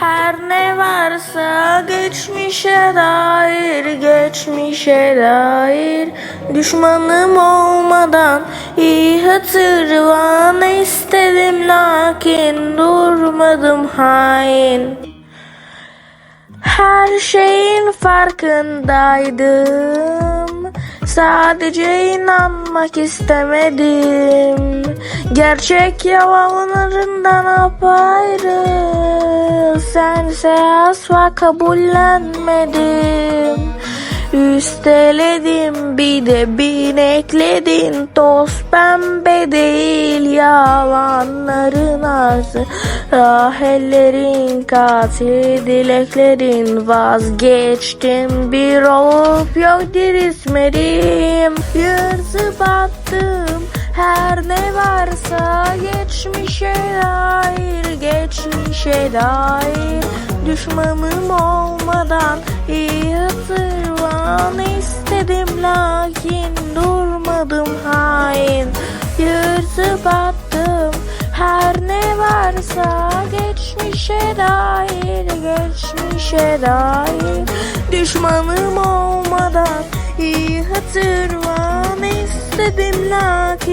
Her ne varsa geçmişe dair, geçmişe dair Düşmanım olmadan iyi hatırlan istedim lakin durmadım hain her şeyin farkındaydım. Sadece inanmak istemedim. Gerçek yalanlarından apayrı. Sense asla kabullenmedim. Üsteledim bir de bin ekledin Toz pembe değil yalanların arzı Ah ellerin katil dileklerin. Vazgeçtim bir olup yok dirismedim Yırtıp attım her ne varsa Geçmişe dair geçmişe dair. Düşmanım olmadan iyi hatırlan istedim lakin durmadım hain. Yırtıp attım her ne varsa geçmişe dair geçmişe dair. Düşmanım olmadan iyi hatırlan istedim lakin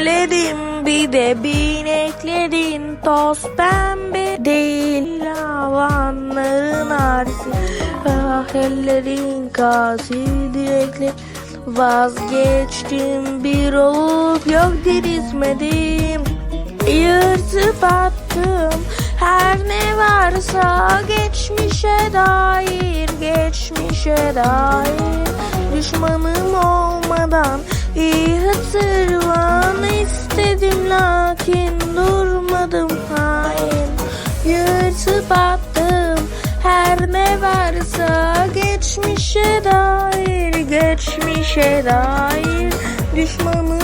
Üsteledim bir de bin ekledin Toz pembe değil. Yalanların arsı Ah ellerin kasi dilekle Vazgeçtim bir olup yok dirizmedim Yırtıp attım her ne varsa Geçmişe dair geçmişe dair. Düşmanım olmadan iyi hatırlan istedim lakin durmadım hain. Yırtıp attım her ne varsa geçmişe dair geçmişe dair. Düşmanım